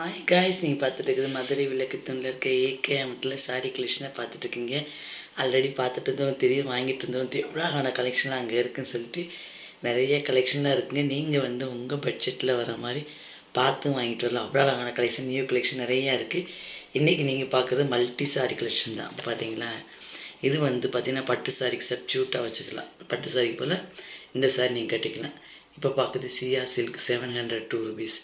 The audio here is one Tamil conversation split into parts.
ஹாய் காய்ஸ் நீங்கள் பார்த்துட்டு இருக்குது மதுரை விளக்குத்தூணில் இருக்க ஏகே அமட்டில் சாரி கலெக்ஷனை பார்த்துட்டு இருக்கீங்க. ஆல்ரெடி பார்த்துட்டு இருந்தோம் தெரியும் வாங்கிட்டு இருந்தோம். தெரியும் எவ்வளோ ஆன கலெக்ஷன்லாம் அங்கே இருக்குன்னு சொல்லிட்டு நிறைய கலெக்ஷன்லாம் இருக்குங்க. நீங்கள் வந்து உங்கள் பட்ஜெட்டில் வர மாதிரி பார்த்து வாங்கிட்டு வரலாம். அவ்வளோ அழகான கலெக்ஷன் நியூ கலெக்ஷன் நிறையா இருக்குது இன்றைக்கி நீங்கள் பார்க்குறது மல்டி சாரி கலெக்ஷன் தான். பார்த்தீங்களா இது வந்து பார்த்தீங்கன்னா பட்டு சாரிக்கு சப்ஜூட்டாக வச்சுக்கலாம். பட்டு சாரிக்கு போல் இந்த சாரி நீங்கள் கட்டிக்கலாம். இப்போ பார்க்குறது சியா silk seven hundred two rupees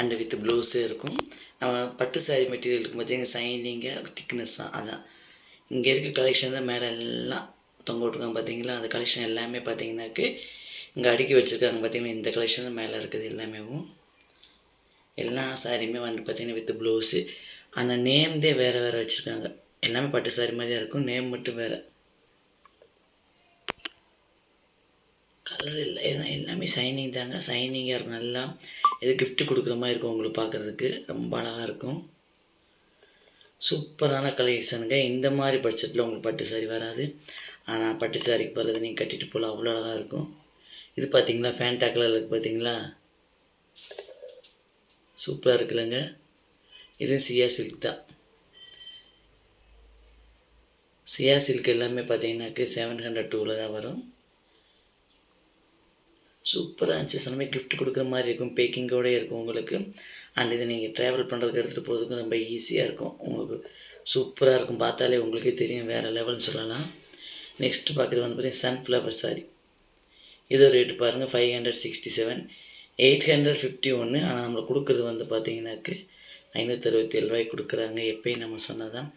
and with ப்ளவுஸே இருக்கும். நம்ம பட்டு சாரி மெட்டீரியலுக்கு பார்த்தீங்கன்னா சைனிங்காக திக்னஸ் தான் அதான். இங்கே இருக்க கலெக்ஷன் தான் மேலே எல்லாம் தொங்க விட்ருக்காங்க பார்த்தீங்களா அந்த கலெக்ஷன் எல்லாமே பார்த்தீங்கன்னாக்கு இங்கே அடுக்கி வச்சுருக்காங்க பார்த்தீங்கன்னா இந்த கலெக்ஷன் தான் மேலே இருக்குது எல்லாமேவும் எல்லா சாரியுமே வந்து பார்த்திங்கன்னா வித் ப்ளவுஸு ஆனால் நேம் தான் வேறு வேறு வச்சுருக்காங்க. எல்லாமே பட்டு சாரி மாதிரி தான் இருக்கும். நேம் மட்டும் வேறு. கலர் இல்லை. ஏன்னா எல்லாமே சைனிங் தாங்க. சைனிங்காக இருக்கும் நல்லா இது கிஃப்ட் கொடுக்குற மாதிரி இருக்கும் உங்களுக்கு பார்க்குறதுக்கு. ரொம்ப அழகாக இருக்கும். சூப்பரான கலெக்ஷனுங்க இந்த மாதிரி பட்ஜெட்டில் உங்களுக்கு பட்டு சாரி வராது. ஆனால் பட்டு சாரிக்கு போகிறது நீங்கள் கட்டிட்டு போகலாம். அவ்வளோ அழகாக இருக்கும். இது பார்த்தீங்களா ஃபேண்டா கலர் இருக்குது பார்த்தீங்களா சூப்பராக இருக்குல்லங்க. இது சியா சில்க் தான். சியா சில்க் எல்லாமே பார்த்தீங்கன்னாக்கு செவன் ஹண்ட்ரட் டூவில் தான் வரும். சூப்பராக இருந்துச்சு. சிலமே கிஃப்ட் கொடுக்குற மாதிரி இருக்கும். பேக்கிங்கோடே இருக்கும் உங்களுக்கு. அண்ட் இது நீங்கள் ட்ராவல் பண்ணுறதுக்கு எடுத்துகிட்டு போகிறதுக்கு ரொம்ப ஈஸியாக இருக்கும். உங்களுக்கு சூப்பராக இருக்கும். பார்த்தாலே உங்களுக்கே தெரியும். வேறு லெவல்னு சொல்லலாம். நெக்ஸ்ட்டு பார்க்குறது வந்து பார்த்தீங்கன்னா சன்ஃப்ளவர் சாரி இது ரேட்டு பாருங்கள் five hundred sixty seven eight hundred fifty ஒன்று ஆனால் நம்மளுக்கு கொடுக்குறது வந்து பார்த்தீங்கன்னாக்கு ஐநூற்றி அறுபத்தி ஏழு ரூபாய்க்கு கொடுக்குறாங்க. எப்பயும் நம்ம சொன்னதான்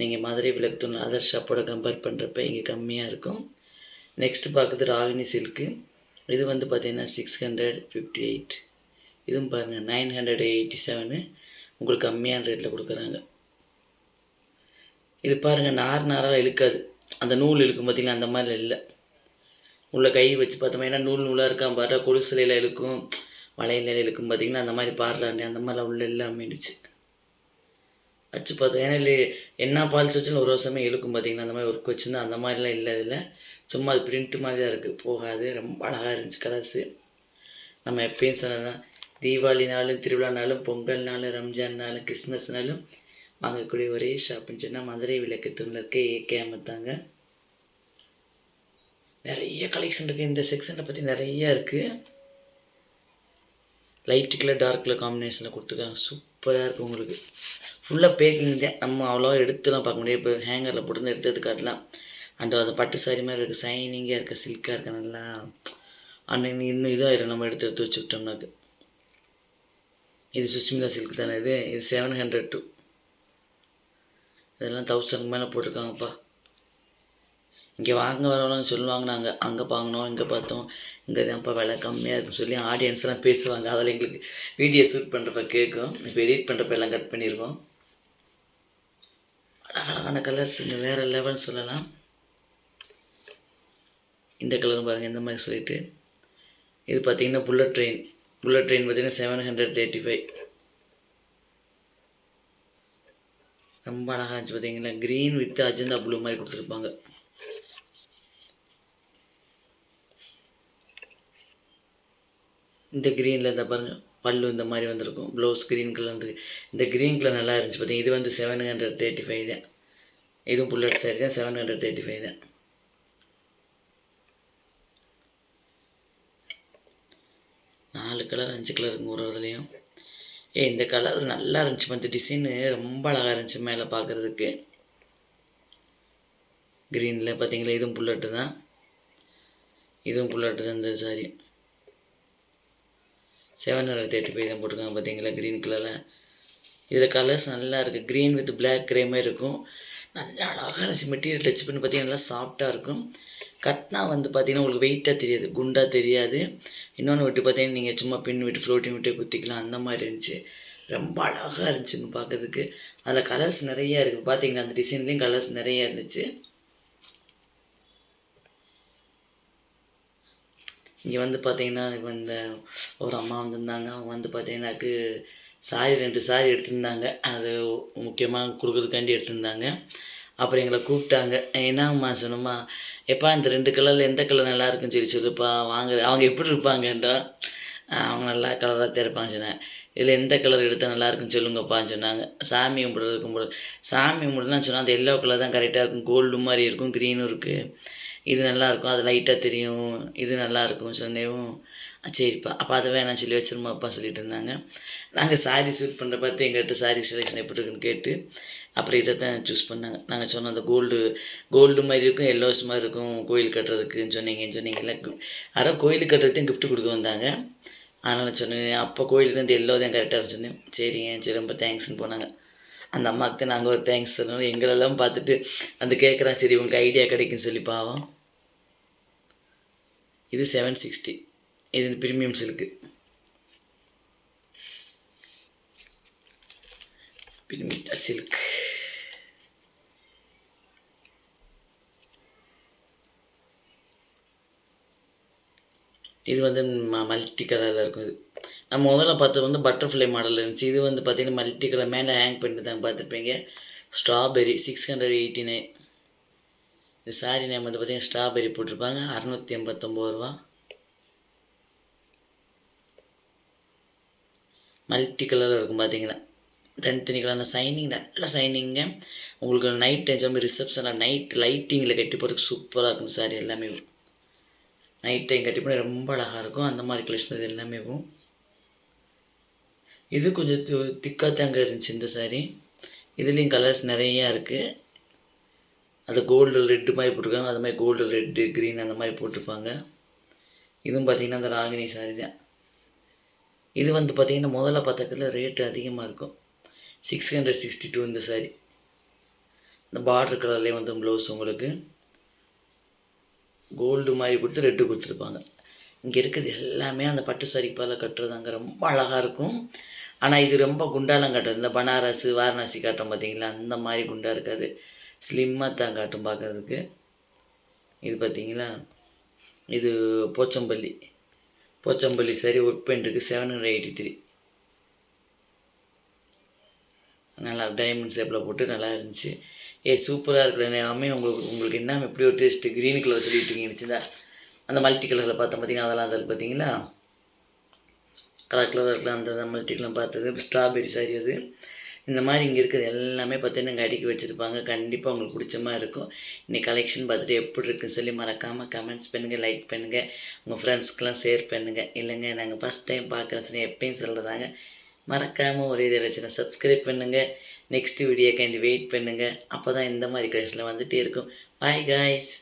நீங்கள் மதுரை விளக்குத்தூண் அதர் ஷாப்போட கம்பேர் பண்ணுறப்ப இங்கே கம்மியாக இருக்கும். நெக்ஸ்ட்டு பார்க்குறது ராகினி சில்க்கு இது வந்து பார்த்திங்கன்னா சிக்ஸ் ஹண்ட்ரட் ஃபிஃப்டி எயிட் இதுவும் பாருங்கள் நைன் ஹண்ட்ரட் எயிட்டி செவனு உங்களுக்கு கம்மியான ரேட்டில் கொடுக்குறாங்க. இது பாருங்கள் நார் நாராக இழுக்காது. அந்த நூல் இழுக்கும் பார்த்தீங்களா? அந்த மாதிரி இல்லை. உள்ள கை வச்சு பார்த்தோம்னா ஏன்னா நூல் நூலாக இருக்கா பார்த்தா கொலுசிலையில் இழுக்கும் வளையல இழுக்கும் பார்த்திங்கன்னா அந்த மாதிரி பார்லாண்டி அந்த மாதிரிலாம் உள்ள இல்லாமல் இருந்துச்சு வச்சு பார்த்தோம். ஏன்னா இல்லை என்ன பால்ஸ் வச்சுன்னு ஒரு வருஷமே இழுக்கும் பார்த்திங்கன்னா அந்த மாதிரி ஒர்க் வச்சுருந்தா அந்த மாதிரிலாம் இல்லை இதில் சும்மா அது பிரிண்ட் மாதிரி தான் இருக்குது போகாது. ரொம்ப அழகாக இருந்துச்சு கலர்ஸு. நம்ம எப்பயும் சொன்னதான் தீபாவளினாலும் திருவிழானாலும் பொங்கல்னாலும் ரம்ஜான்னாலும் கிறிஸ்மஸ்னாலும் வாங்கக்கூடிய ஒரே ஷாப்புன்னு சொன்னால் மதுரை விளக்கத்தூணில் இருக்க ஏகே அமர்த்தாங்க நிறைய கலெக்ஷன் இருக்குது இந்த செக்ஷனை பற்றி நிறைய இருக்குது லைட்டு கலர் டார்க் கலர் காம்பினேஷனில் கொடுத்துருக்காங்க. சூப்பராக இருக்கும் உங்களுக்கு. ஃபுல்லாக பேக்கிங் தான். நம்ம அவ்வளோவா எடுத்துலாம் பார்க்க முடியாது. இப்போ ஹேங்கரில் போட்டு எடுத்து எடுத்து காட்டலாம். அண்ட் அது பட்டு சாரி மாதிரி இருக்குது சைனிங்காக இருக்க சில்காக இருக்க நல்லா அன்னைக்கு இன்னும் இதாகிடும் நம்ம எடுத்து எடுத்து வச்சுக்கிட்டோம்னாக்கு இது சுஷ்மிதா சில்க் தானே இது? இது செவன் ஹண்ட்ரட் டூ இதெல்லாம் தௌசண்ட் மேலே போட்டிருக்காங்கப்பா. இங்கே வாங்க வரவங்க சொல்லுவாங்க நாங்கள் அங்கே வாங்கினோம் இங்கே பார்த்தோம். இங்கே தான்ப்பா விலை கம்மியாக இருக்குன்னு சொல்லி ஆடியன்ஸ்லாம் பேசுவாங்க. அதில் எங்களுக்கு வீடியோ ஷூட் பண்ணுறப்ப கேட்கும். இப்போ எடிட் பண்ணுறப்ப எல்லாம் கட் பண்ணியிருக்கோம் அழகழகான கலர்ஸ் இங்கே வேறு லெவல்னு சொல்லலாம். இந்த கலரும் பாருங்கள் இந்த மாதிரி சொல்லிட்டு. இது பார்த்தீங்கன்னா புல்லட் ட்ரெயின் புல்லட் ட்ரெயின் பார்த்தீங்கன்னா செவன் ஹண்ட்ரட் தேர்ட்டி ஃபைவ் ரொம்ப அழகாக இருந்துச்சு பார்த்தீங்கன்னா க்ரீன் வித் அஜந்தா ப்ளூ மாதிரி கொடுத்துருப்பாங்க. இந்த க்ரீனில் இந்த பாருங்கள் பல்லு இந்த மாதிரி வந்திருக்கும். ப்ளவுஸ் க்ரீன் கலர் வந்து இந்த க்ரீன் கலர் நல்லா இருந்துச்சு பார்த்தீங்க இது வந்து செவன் ஹண்ட்ரட் தேர்ட்டி ஃபைவ் தான். இதுவும் புல்லட் சாரி தான் செவன் ஹண்ட்ரட் தேர்ட்டி ஃபைவ் தான். நாலு கலர் அஞ்சு கலர் இருக்கும் ஒரு இதுலேயும் ஏ இந்த கலர் நல்லா இருந்துச்சு மற்ற டிசைனு ரொம்ப அழகாக இருந்துச்சு மேலே பார்க்குறதுக்கு க்ரீனில் பார்த்தீங்களா இதுவும் புல்லட்டு தான். இதுவும் புல்லட்டு தான் இந்த சாரி செவன் அறுபத்தி எட்டு போய் தான் போட்டிருக்காங்க பார்த்தீங்களா க்ரீன் கலரில் இதில் கலர்ஸ் நல்லா இருக்குது க்ரீன் வித் பிளாக் க்ரே மாதிரி இருக்கும். நல்லா அழகாக இருந்துச்சு. மெட்டீரியல் டச் பண்ணி பார்த்தீங்கன்னா நல்லா சாஃப்டாக இருக்கும். கட்னா வந்து பார்த்தீங்கன்னா உங்களுக்கு வெயிட்டாக தெரியாது குண்டாக தெரியாது. இன்னொன்று விட்டு பார்த்தீங்கன்னா நீங்கள் சும்மா பின் விட்டு ஃப்ளோட்டிங் விட்டு குத்திக்கலாம் அந்த மாதிரி இருந்துச்சு. ரொம்ப அழகாக இருந்துச்சுங்க பார்க்கறதுக்கு அதில் கலர்ஸ் நிறையா இருக்குது பார்த்தீங்கன்னா அந்த டிசைன்லேயும் கலர்ஸ் நிறையா இருந்துச்சு. இங்கே வந்து பார்த்தீங்கன்னா இந்த ஒரு அம்மா வந்திருந்தாங்க. அவங்க வந்து பார்த்தீங்கன்னாக்கு சாரி ரெண்டு சாரி எடுத்திருந்தாங்க. அது முக்கியமாக கொடுக்குறதுக்காண்டி எடுத்திருந்தாங்க. அப்புறம் எங்களை கூப்பிட்டாங்க. என்னம்மா சொன்னோம்மா எப்பா இந்த ரெண்டு கலரில் எந்த கலர் நல்லா இருக்குன்னு சொல்லி சொல்லுப்பா வாங்க அவங்க எப்படி இருப்பாங்கன்றா? அவங்க நல்லா கலராக திறப்பாங்க சொன்னேன். இதில் எந்த கலர் எடுத்தால் நல்லா இருக்குன்னு சொல்லுங்கப்பான்னு சொன்னாங்க. சாமி கும்பிட்றது கும்பிடு சாமி கும்பிடுலாம் சொன்னால் அந்த எல்லோ கலர் தான் கரெக்டாக இருக்கும். கோல்டு மாதிரி இருக்கும் க்ரீனும் இருக்குது இது நல்லாயிருக்கும் அது லைட்டாக தெரியும். இது நல்லாயிருக்கும் சொன்னேவும் சரிப்பா. அப்போ அதை வேணாம் சொல்லி வச்சிருமாப்பா சொல்லிட்டு இருந்தாங்க. நாங்கள் சாரி சூட் பண்ணுற பார்த்து எங்கள்கிட்ட சாரி செலெக்ஷன் எப்படி இருக்குன்னு கேட்டு அப்புறம் இதை தான் சூஸ் பண்ணாங்க. நாங்கள் சொன்னோம் அந்த கோல்டு கோல்டு மாதிரி இருக்கும் எல்லோஸ் மாதிரி இருக்கும் கோயில் கட்டுறதுக்குன்னு சொன்னீங்கன்னு சொன்னீங்கல்ல யாரோ கோயிலுக்கு கட்டுறதையும் கிஃப்ட் கொடுக்க வந்தாங்க. அதனால் சொன்னேன் அப்போ கோயிலுக்கு வந்து எல்லோ தான் கரெக்டாக சொன்னேன். சரிங்க சரி ரொம்ப தேங்க்ஸ்னு போனாங்க. அந்த அம்மாவுக்கு தான் நாங்கள் ஒரு தேங்க்ஸ் சொல்லணும் எங்களெல்லாம் பார்த்துட்டு அந்த கேட்குறான் சரி உங்களுக்கு ஐடியா கிடைக்கும் சொல்லி பாவம். இது செவன் சிக்ஸ்டி இது இந்த ப்ரீமியம் சில்க்கு பிரிமிட்டா சில்க் இது வந்து மல்டி கலரில் இருக்கும். இது நம்ம முதல்ல பார்த்தது வந்து பட்டர்ஃப்ளை மாடல் இருந்துச்சு. இது வந்து பார்த்திங்கன்னா மல்டி கலர் மேலே ஹேங் பண்ணிட்டு தாங்க பார்த்துருப்பீங்க. Strawberry six hundred eighty nine இந்த சாரி நேம் வந்து பார்த்தீங்கன்னா ஸ்ட்ராபெரி போட்டிருப்பாங்க. அறநூற்றி எண்பத்தொம்போது ரூபா. மல்டி கலரில் இருக்கும் பார்த்தீங்கன்னா தனித்தனி கலர் சைனிங் நல்ல சைனிங்க உங்களுக்கு நைட் டைம் சொல்லி ரிசப்ஷனில் நைட் லைட்டிங்கில் கட்டி போகிறதுக்கு சூப்பராக இருக்கும் சாரி எல்லாமே. நைட் டைம் கட்டி போனால் ரொம்ப அழகாக இருக்கும். அந்த மாதிரி கலெக்ஷன் இது எல்லாமே இது கொஞ்சம் தி திக்காக தாங்க இருந்துச்சு இந்த சாரி இதுலேயும் கலர்ஸ் நிறையா இருக்குது அது கோல்டு ரெட்டு மாதிரி போட்டிருக்காங்க. அது மாதிரி கோல்டு ரெட்டு க்ரீன் அந்த மாதிரி போட்டிருப்பாங்க. இதுவும் பார்த்தீங்கன்னா அந்த ராகினி சாரி தான். இது வந்து பார்த்திங்கன்னா முதல்ல பார்த்தாக்கல ரேட்டு அதிகமாக இருக்கும். சிக்ஸ் ஹண்ட்ரட் சிக்ஸ்டி டூ இந்த சாரி இந்த பார்டர் கலர்லேயே வந்து ப்ளவுஸ் உங்களுக்கு கோல்டு மாதிரி கொடுத்து ரெட்டு கொடுத்துருப்பாங்க. இங்கே இருக்கிறது எல்லாமே அந்த பட்டு சரிப்பால் பால கட்டுறதாங்க ரொம்ப அழகாக இருக்கும். ஆனால் இது ரொம்ப குண்டாலாம் காட்டுறது. இந்த பனாரஸ் வாரணாசி காட்டும் பார்த்தீங்களா அந்த மாதிரி குண்டாக இருக்காது. ஸ்லிம்மாக தான் காட்டும் பார்க்குறதுக்கு இது பார்த்தீங்களா இது போச்சம்பள்ளி. போச்சம்பள்ளி சரி ஒர்க் பண்ணிருக்கு செவன் ஹண்ட்ரட் எயிட்டி த்ரீ நல்லா டைமண்ட் ஷேப்பில் போட்டு நல்லா இருந்துச்சு. ஏ சூப்பராக இருக்கிற எல்லாமே உங்களுக்கு உங்களுக்கு என்ன எப்படி ஒரு டேஸ்ட்டு க்ரீன் கலர் சொல்லிட்டு இருந்துச்சுதா அந்த மல்டி கலரில் பார்த்தோம் பார்த்தீங்கன்னா அதெல்லாம் அதில் பார்த்தீங்கன்னா கலர் கலராக இருக்கலாம் அந்த மல்டி கலர் பார்த்தது. ஸ்ட்ராபெரி சாரி அது. இந்த மாதிரி இங்கே இருக்கிறது எல்லாமே பார்த்தீங்கன்னா இங்கே அடுக்கி வச்சுருப்பாங்க. கண்டிப்பாக உங்களுக்கு பிடிச்ச மாதிரி இருக்கும். இன்னைக்கு கலெக்ஷன் பார்த்துட்டு எப்படி இருக்குன்னு சொல்லி மறக்காமல் கமெண்ட்ஸ் பண்ணுங்கள் லைக் பண்ணுங்கள் உங்கள் ஃப்ரெண்ட்ஸ்க்கெலாம் ஷேர் பண்ணுங்கள் இல்லைங்க நாங்கள் ஃபஸ்ட் டைம் பார்க்குறேன் சரி எப்பயும் சொல்கிறதாங்க மறக்காமல் ஒரு இதை வச்சு சப்ஸ்கிரைப் பண்ணுங்கள் நெக்ஸ்ட் வீடியோக்காண்டி வெயிட் பண்ணுங்கள் அப்போ தான் இந்த மாதிரி கலெக்ஷனில் வந்துகிட்டே இருக்கும். Bye guys